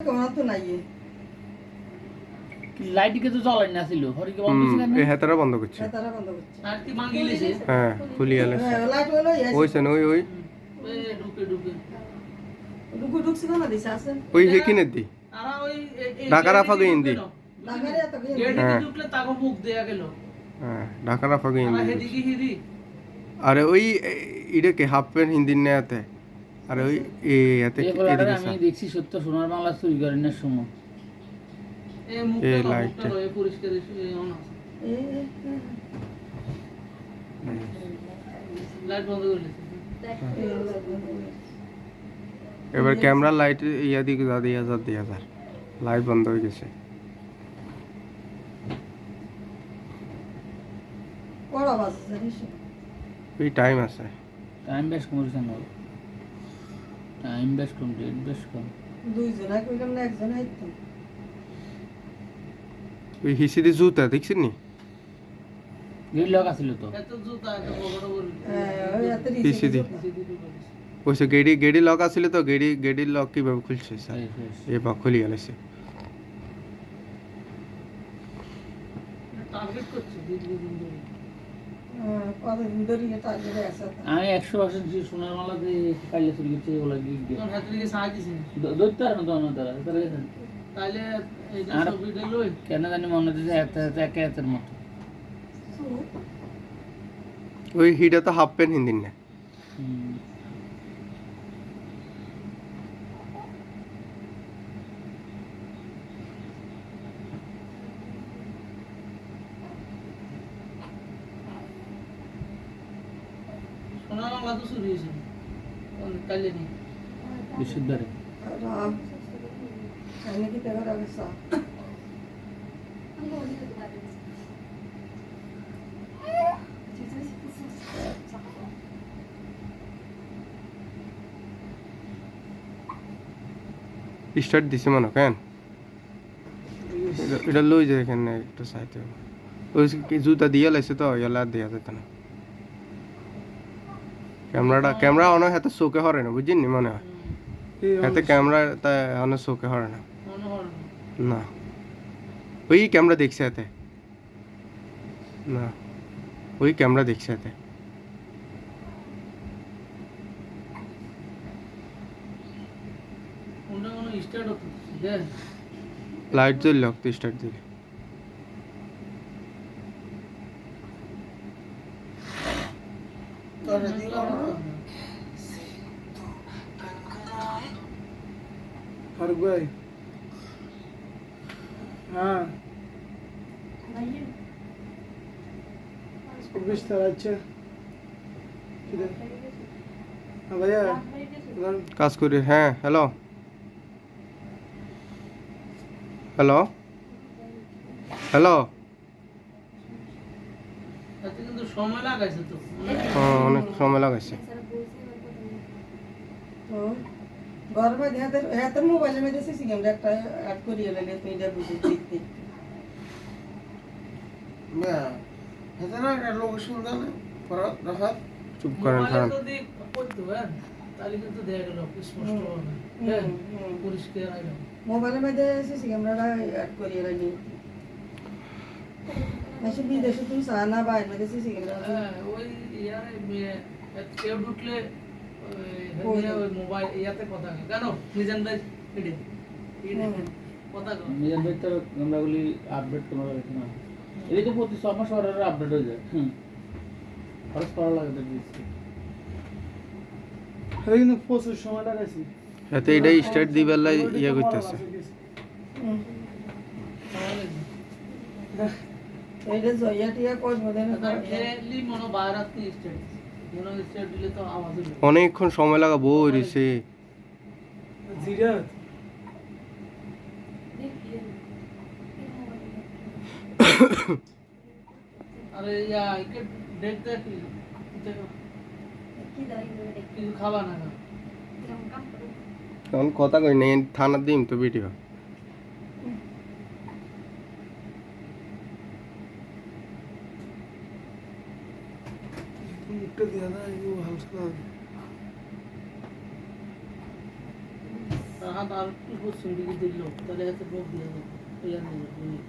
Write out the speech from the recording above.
কোনো তো জ্বলাই না ছিল বন্ধ ছিল না এই বন্ধ করছে। হ্যাঁ, তারা বন্ধ করছে। আর কি মাঙ্গি লিছে হ্যাঁ খুলি আলে হ্যাঁ, লাইট হলো এই ওইছেন ওই ওই। ওই ঢুকে ঢুকে। ঢুকু না দিছে আছে ওই হেকিনে দি। আর ওই গেটে হ্যাঁ। ঢুকলে তাকে মুখ দেয়া গেল। হ্যাঁ ঢাকার আফাকে আর ওই ইডেকে হাফ প্যান্ট হিন্দি নেয়াতে। আরে ওই এতে এই আমি দেখছি সত্য সোনার বাংলা চুরি করেন না সময় এই এই লাইটটা। এই পরিষ্কার এই- এই লাইট বন্ধ করে। এবার ক্যামেরা লাইট ইয়া দিকে যা দিয়া যা দিয়া যা লাইট বন্ধ হয়ে গেছে। ওই টাইম আছে। টাইম বেশ কমেছে না টাইম বেশ কম ডেট বেশ কম দুইজনা কইলাম না একজন আইতো ওই হিসিদি জুতা দেখছেন নি গ্রিল লক আছিল তো এত জুতা এত বড় বড় হ্যাঁ, ওই এত রিসি পিছে দি। ওইসে গেড়ি গেড়ি লক আছিল তো গেড়ি গেড়ির লক কিভাবে খুলছে স্যার এ বা খুলি আলেছে টার্গেট করছে দিন দিন আমি একশো পার্সেন্ট সোনার মালা দিয়ে কাইলে চুরি করছে এগুলো গিয়ে ধরতে পারে না তো অন্য তারা তাহলে এই যে ছবিটা লই কেন জানি মনে হচ্ছে এত এত একে এতের মতো। ওই হিটা তো হাফ প্যান্ট হিন্দির না। হুম। সোনার বাংলা তো চুরি হয়েছে কাইলে নি বিশুদ্ধারে রাম আমি কি তেগার আগে সা স্টার্ট দিছে মনে কেন এটা- এটা লই যায় এখানে একটু সাইতে ওই কি জুতা দিয়ে লাইছে তো ইয়ালা দেয়া যেত না ক্যামেরাটা ক্যামেরা অনেক হাতে চোখে হরে না বুঝছেন নি মনে হয়। হাতে ক্যামেরা তা অনেক চোখে হরে না। না। ওই ক্যামেরা দেখছে হাতে। না। ওই ক্যামেরা দেখছে হাতে। লাইট জ্বললে স্টার্ট দিলে। তোরে দি ফারুক ভাই। হ্যাঁ। চব্বিশ তার কিরে? হ্যাঁ ভাইয়া কাজ করি হ্যাঁ হ্যালো। হ্যালো। হ্যালো। কিন্তু সময় লাগাইছে তো। অনেক সময় লাগাইছে। তো ঘর হাতের হাতের মোবাইলের মধ্যে সিসি ক্যামেরা একটা অ্যাড করিয়ে লাগে তুই এটা বুঝে দেখতে। চুপ করেন খান যদি করতো হ্যাঁ তাহলে কিন্তু দেখা গেল স্পষ্ট হবে হ্যাঁ। পরিষ্কার মোবাইলের মধ্যে সিসি ক্যামেরাটা অ্যাড করিয়ে লাগে নাকি বিদেশে তুমি সানা বাইরের মধ্যে সিসি ক্যামেরা ওই ইয়ারে কেউ ঢুকলে ওই মোবাইল ইয়াতে কথা কেন নিজান ভাই এডি কথা কয়। নিজের ভেতর ক্যামেরাগুলি আপডেট তোমরা রেখে না এই তো প্রতি ছ মাস অর্ডার আপডেট হয়ে যায় হুম খরচ করা লাগে তো বেশি কিন্তু প্রচুর সময় লাগাইছি এতে এটা স্টার্ট দিবেলা ইয়ে করতেছে এইটা জয়া টিয়া খেলি মনে বাইরে আপনি স্টেট মনে স্টেট দিলে তো আওয়াজ হবে অনেকক্ষণ সময় লাগা বই রয়েছে জিরা আরে ইয়া একে দেখতে কি? কিছু খাবা না না কথা কই নাই থানার দিম তো ভিডিও মুখটা দিয়া না এগুলো হালকা হাত আর একটু দিল তাহলে হাতে বক দিয়ে যাবে